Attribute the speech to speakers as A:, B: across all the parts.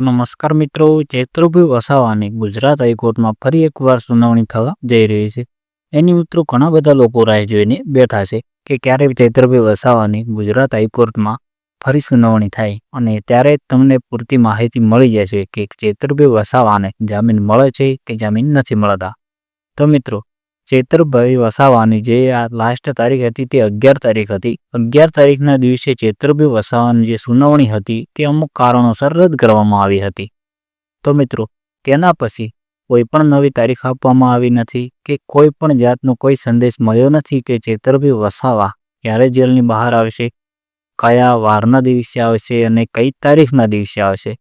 A: નમસ્કાર મિત્રો ચૈત્રભાઈ વસાવાની ગુજરાત હાઈકોર્ટમાં ફરી એકવાર સુનાવણી થવા જઈ રહી છે. એની મિત્રો, ઘણા બધા લોકો રાહ જોઈને બેઠા છે કે ક્યારે ચૈત્રભાઈ વસાવાની ગુજરાત હાઈકોર્ટમાં ફરી સુનાવણી થાય અને ત્યારે તમને પૂરતી માહિતી મળી જશે કે ચૈત્રભાઈ વસાવાને જામીન મળે છે કે જામીન નથી મળતા. તો મિત્રો ચૈત્રભાઈ વસાવાની જે આ લાસ્ટ તારીખ હતી તે અગિયાર તારીખ હતી. અગિયાર તારીખના દિવસે ચેતરભાઈ વસાવાની જે સુનાવણી હતી તે અમુક કારણોસર રદ કરવામાં આવી હતી. તો મિત્રો, તેના પછી કોઈ પણ નવી તારીખ આપવામાં આવી નથી કે કોઈ પણ જાતનો કોઈ સંદેશ મળ્યો નથી કે ચૈત્રભાઈ વસાવા ક્યારે જેલની બહાર આવશે, કયા વારના દિવસે આવશે અને કઈ તારીખના દિવસે આવશે,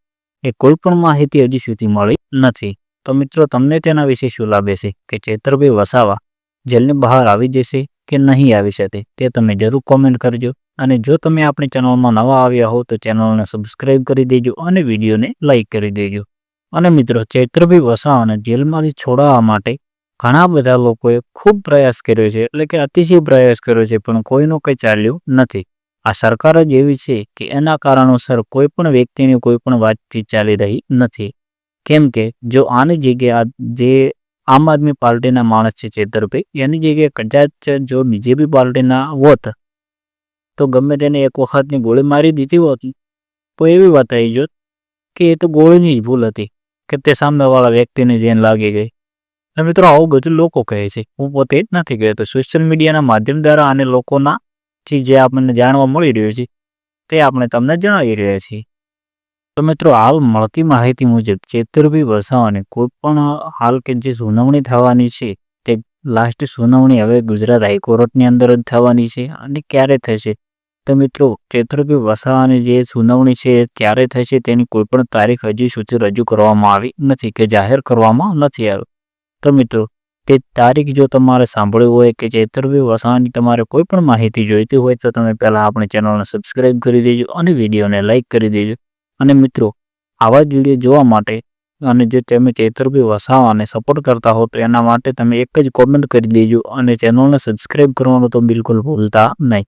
A: એ કોઈ પણ માહિતી હજી સુધી મળી નથી. તો મિત્રો, તમને તેના વિશે શું લાભે છે કે ચેતરભાઈ વસાવા જેલની બહાર આવી જશે કે નહીં આવી શકે તે તમે જરૂર કોમેન્ટ કરજો અને જો તમે આપણી ચેનલમાં નવા આવ્યા હો તો ચેનલને સબસ્ક્રાઈબ કરી દેજો અને વિડીયોને લાઇક કરી દેજો. અને મિત્રો ચૈત્રભાઈ વસાવાને જેલમાંથી છોડાવવા માટે ઘણા બધા લોકોએ ખૂબ પ્રયાસ કર્યો છે, એટલે કે અતિશય પ્રયાસ કર્યો છે, પણ કોઈનું કંઈ ચાલ્યું નથી. આ સરકાર જ એવી છે કે એના કારણોસર કોઈ પણ વ્યક્તિની કોઈ પણ વાતચીત ચાલી રહી નથી. કેમ કે જો આની જગ્યાએ જે આમ આદમી પાર્ટીના માણસ છે ચેતરભાઈ એની જગ્યાએ કદાચ જો બીજેપી પાર્ટીના હોત, તો ગમે તેને એક વખતની ગોળી મારી દીધી હોત. તો એવી વાત આવી જોત કે એ તો ગોળીની જ ભૂલ હતી, કે તે સામેવાળા વ્યક્તિને જેન લાગી ગઈ. અને મિત્રો, આવું બધું લોકો કહે છે. હું પોતે જ નથી કહેતો સોશિયલ મીડિયાના માધ્યમ દ્વારા અને લોકોના જે આપણને જાણવા મળી રહ્યું છે, તે આપણે તમને જણાવી રહ્યા છીએ. તો મિત્રો, હાલ મળતી માહિતી મુજબ ચેતરભાઈ વસાવાને કોઈ પણ હાલ કે જે સુનાવણી થવાની છે, તે લાસ્ટ સુનાવણી હવે ગુજરાત હાઈકોર્ટની અંદર જ થવાની છે અને ક્યારે થશે? તો મિત્રો ચેતરભાઈ વસાવાની જે સુનાવણી છે ક્યારે થશે તેની કોઈ પણ તારીખ હજી સુધી રજૂ કરવામાં આવી નથી કે જાહેર કરવામાં નથી આવ્યું તો મિત્રો, તે તારીખ જો તમારે સાંભળ્યું હોય કે ચેતરભાઈ વસાવાની તમારે કોઈ પણ માહિતી જોઈતી હોય તો તમે પહેલાં આપણી ચેનલને સબસ્ક્રાઈબ કરી દેજો અને વિડીયોને લાઇક કરી દેજો. અને મિત્રો, આવા જ વીડિયો જોવા માટે અને જે તમે ચેતરભાઈ વસાવાને સપોર્ટ કરતા હો તો એના માટે તમે એક જ કોમેન્ટ કરી દેજો અને ચેનલને સબસ્ક્રાઈબ કરવાનું તો બિલકુલ ભૂલતા નહીં.